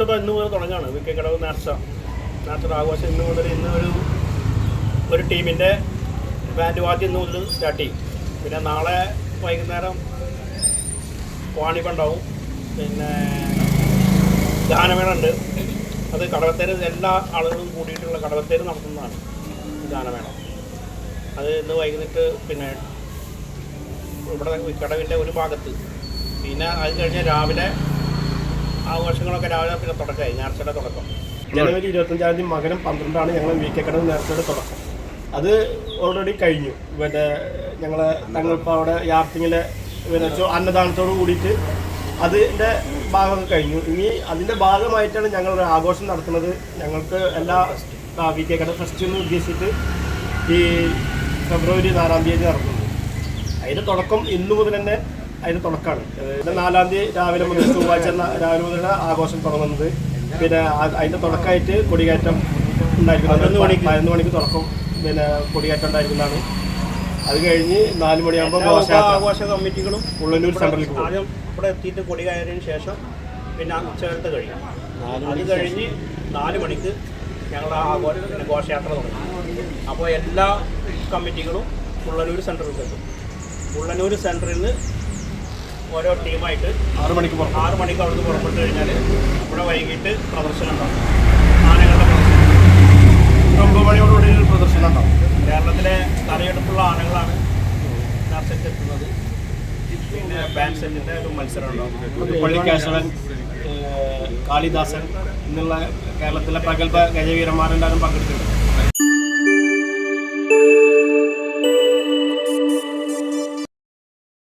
ആഘോഷം ഇന്ന് മുതൽ തുടങ്ങുകയാണ്. വിക്കക്കടവ് നേർച്ച. നേർച്ചയുടെ ആഘോഷം ഇന്ന് മുതൽ ഇന്ന് ഒരു ഒരു ടീമിന്റെ ബാൻഡ് വാദ്യം ഇന്ന് മുതൽ സ്റ്റാർട്ട് ചെയ്യും. പിന്നെ നാളെ വൈകുന്നേരം വാണിപ്പുണ്ടാവും പിന്നെ ഗാനമേള ഉണ്ട്. അത് കടവത്തേര് എല്ലാ ആളുകളും കൂടിയിട്ടുള്ള കടവത്തേര് നടത്തുന്നതാണ് ഗാനമേള. അത് ഇന്ന് വൈകുന്നിട്ട് പിന്നെ ഇവിടെ കടവിന്റെ ഒരു ഭാഗത്ത്. പിന്നെ അത് കഴിഞ്ഞ് രാവിലെ ആഘോഷങ്ങളൊക്കെ രാവിലെ പിന്നെ തുടക്കമായി. നേർച്ചയുടെ തുടക്കം. ജനുവരി ഇരുപത്തഞ്ചാം തീയതി മകരം പന്ത്രണ്ടാണ് ഞങ്ങൾ വി കെ കടവ് നേരത്തെ തുടക്കം. അത് ഓൾറെഡി കഴിഞ്ഞു. പിന്നെ ഞങ്ങൾ തങ്ങളിപ്പോൾ അവിടെ യാർത്തിങ്ങിലെ അന്നദാനത്തോട് കൂടിയിട്ട് അതിന്റെ ഭാഗമൊക്കെ കഴിഞ്ഞു. ഇനി അതിന്റെ ഭാഗമായിട്ടാണ് ഞങ്ങൾ ഒരു ആഘോഷം നടത്തുന്നത്. ഞങ്ങൾക്ക് എല്ലാ വി കെ കട ഫെസ്റ്റ് എന്ന് ഉദ്ദേശിച്ചിട്ട് ഈ ഫെബ്രുവരി നാലാം തീയതി നടത്തുന്നത്. അതിന്റെ തുടക്കം ഇന്നു മുതൽ തന്നെ അതിന്റെ തുടക്കമാണ്. പിന്നെ നാലാം തീയതി രാവിലെ മുതൽ ചൊവ്വാഴ്ച രാവിലെ മുതലാണ് ആഘോഷം തുടങ്ങുന്നത്. പിന്നെ അതിന്റെ അതിന്റെ തുടക്കമായിട്ട് കൊടികയറ്റം ഉണ്ടായിരിക്കും പതിനൊന്ന് മണിക്ക്. പതിനൊന്ന് മണിക്ക് തുടക്കം. പിന്നെ കൊടികയറ്റം ഉണ്ടായിരിക്കുന്നതാണ്. അത് കഴിഞ്ഞ് നാല് മണിയാകുമ്പോൾ ആഘോഷ കമ്മിറ്റികളും ഉള്ളന്നൂർ സെൻട്രലിൽ ആദ്യം ഇവിടെ എത്തിയിട്ട് കൊടി കയറിയതിന് ശേഷം പിന്നെ ഉച്ചകാലത്ത് കഴിയും. അത് കഴിഞ്ഞ് നാല് മണിക്ക് ഞങ്ങൾ ആ ആഘോഷ ഘോഷയാത്ര തുടങ്ങി. അപ്പോൾ എല്ലാ കമ്മിറ്റികളും ഉള്ളനൂർ സെന്ററിൽ എത്തും. ഉള്ളനൂർ സെന്ററിൽ നിന്ന് ഓരോ ടീമായിട്ട് ആറ് മണിക്ക് ആറ് മണിക്ക് അവിടുന്ന് പുറപ്പെട്ട് കഴിഞ്ഞാൽ അവിടെ വൈകിട്ട് പ്രദർശനം ഉണ്ടാവും. ആനകളുടെ പ്രദർശനം. ഒമ്പത് മണിയോടുകൂടി ഒരു പ്രദർശനം ഉണ്ടാവും. കേരളത്തിലെ തലയെടുപ്പുള്ള ആനകളാണ് നേർച്ചയ്ക്ക് എത്തുന്നത്. പിന്നെ ബാൻഡ് സെറ്റിന്റെ ഒരു മത്സരം ഉണ്ടാവും. ഏഹ് കാളിദാസൻ എന്നുള്ള കേരളത്തിലെ പ്രഗത്ഭ ഗജവീരന്മാരെല്ലാവരും പങ്കെടുത്തിട്ടുണ്ട്.